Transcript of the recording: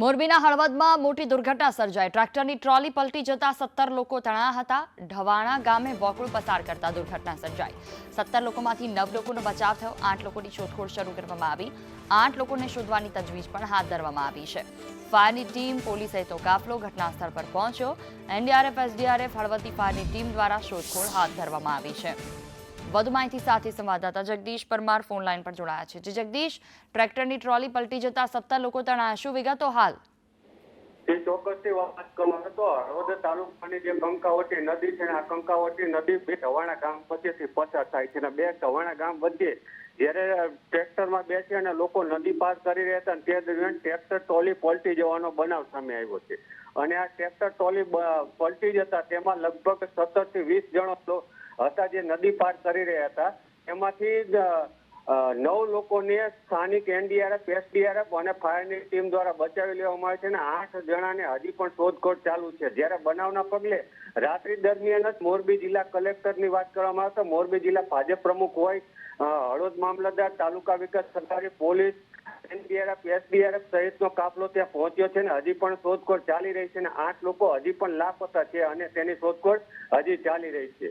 મોરબીના હળવદમાં મોટી દુર્ઘટના સર્જાઈ. ટ્રેક્ટરની ટ્રોલી પલટી જતા સત્તર લોકો તણાયા હતા. ઢવાણા ગામે વોકળું પસાર કરતા દુર્ઘટના સર્જાઈ. સત્તર લોકોમાંથી નવ લોકોનો બચાવ થયો. આઠ લોકોની શોધખોળ શરૂ કરવામાં આવી. આઠ લોકોને શોધવાની તજવીજ પણ હાથ ધરવામાં આવી છે. ફાયરની ટીમ પોલીસે તો કાફલો ઘટના સ્થળ પર પહોંચ્યો. એનડીઆરએફ, એસડીઆરએફ, હળવદની ફાયરની ટીમ દ્વારા શોધખોળ હાથ ધરવામાં આવી છે. વધુ માહિતી સાથે સંવાદદાતા જગદીશ પરમાર ફોન લાઈન પર જોડાયા છે. જે જગદીશ, ટ્રેક્ટરની ટ્રોલી પલટી જતા સત્તર લોકો તણાયા. શું વિગતો હાલ? ગામ વચ્ચેથી પસાર થાય છે અને અને લોકો નદી પાર કરી રહ્યા હતા તે દરમિયાન ટ્રેક્ટર ટોલી પલટી જવાનો બનાવ સામે આવ્યો છે. અને આ ટ્રેક્ટર ટોલી પલટી જતા તેમાં લગભગ સત્તરથી વીસ જણો હતા, જે નદી પાર કરી રહ્યા હતા, એમાંથી નવ લોકોને સ્થાનિક એનડીઆરએફ, એસડીઆરએફ અને ફાયરની ટીમ દ્વારા બચાવી લેવામાં આવે છે અને આઠ જણાને હજી પણ શોધખોળ ચાલુ છે. જ્યારે બનાવના પગલે રાત્રિ દરમિયાન જ મોરબી જિલ્લા કલેક્ટરની વાત કરવામાં આવે તો મોરબી જિલ્લા ભાજપ પ્રમુખ હોય હળવદ મામલતદાર, તાલુકા વિકાસ સરકારી પોલીસ, એનડીઆરએફ, એસડીઆરએફ સહિતનો કાફલો ત્યાં પહોંચ્યો છે અને હજી પણ શોધખોળ ચાલી રહી છે અને આઠ લોકો હજી પણ લાપતા છે અને તેની શોધખોળ હજી ચાલી રહી છે.